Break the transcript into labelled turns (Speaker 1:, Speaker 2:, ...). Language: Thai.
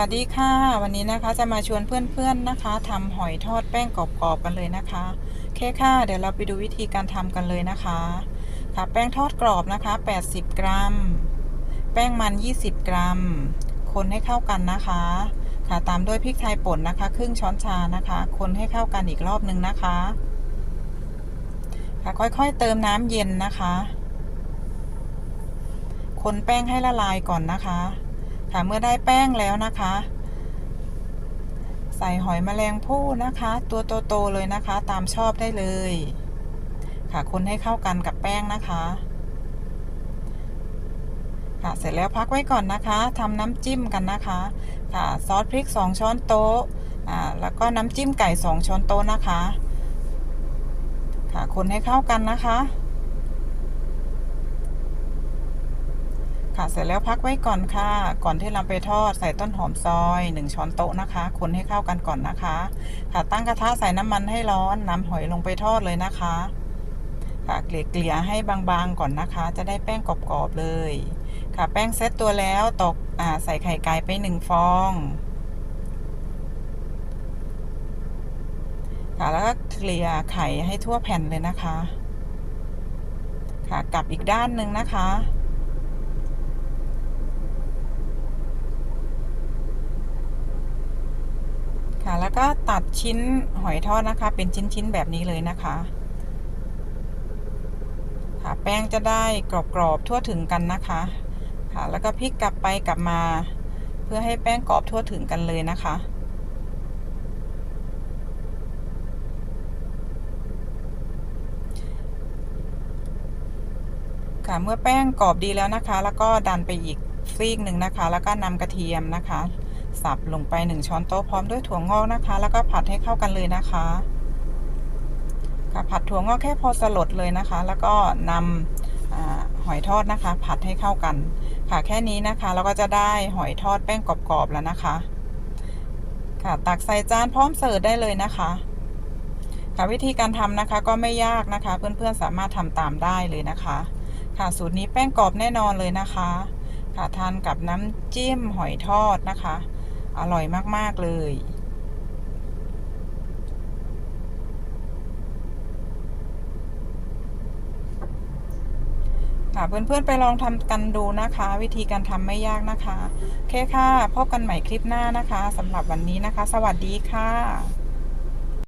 Speaker 1: วัสดีค่ะ วันนี้นะคะจะมาชวนเพื่อนๆนะคะทำหอยทอดแป้งกรอบๆกันเลยนะคะโอเคค่ะ เดี๋ยวเราไปดูวิธีการทำกันเลยนะคะ ค่ะแป้งทอดกรอบนะคะ 80 กรัม แป้งมัน 20 กรัม คนให้เข้ากันนะคะ ค่ะตามด้วยพริกไทยป่นนะคะ ครึ่งช้อนชานะคะ คนให้เข้ากันอีกรอบนึงนะคะ ค่ะค่อยๆเติมน้ำเย็นนะคะ คนแป้งให้ละลายก่อนนะคะ ค่ะเมื่อได้แป้งแล้วนะคะ ใส่หอยแมลงภู่นะคะ ตัวโตๆเลยนะคะ ตามชอบได้เลย ค่ะคนให้เข้ากันกับแป้งนะคะ ค่ะเสร็จแล้วพักไว้ก่อนนะคะทำน้ำจิ้มกันนะคะ ค่ะซอสพริก 2 ช้อนโต๊ะอ่าแล้วก็น้ำจิ้มไก่ 2 ช้อนโต๊ะนะคะ ค่ะคนให้เข้ากันนะคะ ค่ะเสร็จแล้วพักไว้ก่อนค่ะ ก่อนที่เราไปทอดใส่ต้นหอมซอย1ช้อนโต๊ะนะคะ คนให้เข้ากันก่อนนะคะ ค่ะตั้งกระทะใส่น้ำมันให้ร้อนนำหอยลงไปทอดเลยนะคะ ค่ะเกลี่ยให้บางๆก่อนนะคะ จะได้แป้งกรอบๆเลย ค่ะแป้งเซตตัวแล้วตกใส่ไข่ไก่ไปหนึ่งฟองค่ะแล้วก็เกลี่ยไข่ให้ทั่วแผ่นเลยนะคะ ค่ะกลับอีกด้านหนึ่งนะคะ ค่ะแล้ว ก็ตัดชิ้นหอยทอดนะคะ เป็นชิ้นๆแบบนี้เลยนะคะค่ะแป้งจะได้กรอบๆทั่วถึงกันนะคะค่ะแล้วก็พลิกกลับไปกลับมา เพื่อให้แป้งกรอบทั่วถึงกันเลยนะคะค่ะเมื่อแป้งกรอบดีแล้วนะคะ แล้วก็ดันไปอีกซีกหนึ่งนะคะ แล้วก็นำกระเทียมนะคะ สับลงไป 1 ช้อนโต๊ะพร้อมด้วยถั่วงอกนะคะ แล้วก็ผัดให้เข้ากันเลยนะคะค่ะผัดถั่วงอกแค่พอสลดเลยนะคะ แล้วก็นำอหอยทอดนะคะ ผัดให้เข้ากัน ค่ะแค่นี้นะคะเราก็จะได้หอยทอดแป้งกรอบๆแล้วนะคะ ค่ะตักใส่จานพร้อมเสิร์ฟได้เลยนะคะค่ะวิธีการทำนะคะก็ไม่ยากนะคะ เพื่อนๆสามารถทำตามได้เลยนะคะ ค่ะสูตรนี้แป้งกรอบแน่นอนเลยนะคะ ค่ะทานกับน้ำจิ้มหอยทอดนะคะ อร่อยมาก ๆ เลย ค่ะเพื่อน ๆ ไปลองทำกันดูนะคะ วิธีการทำไม่ยากนะคะ โอเคค่ะ พบกันใหม่คลิปหน้านะคะสำหรับวันนี้นะคะ สวัสดีค่ะ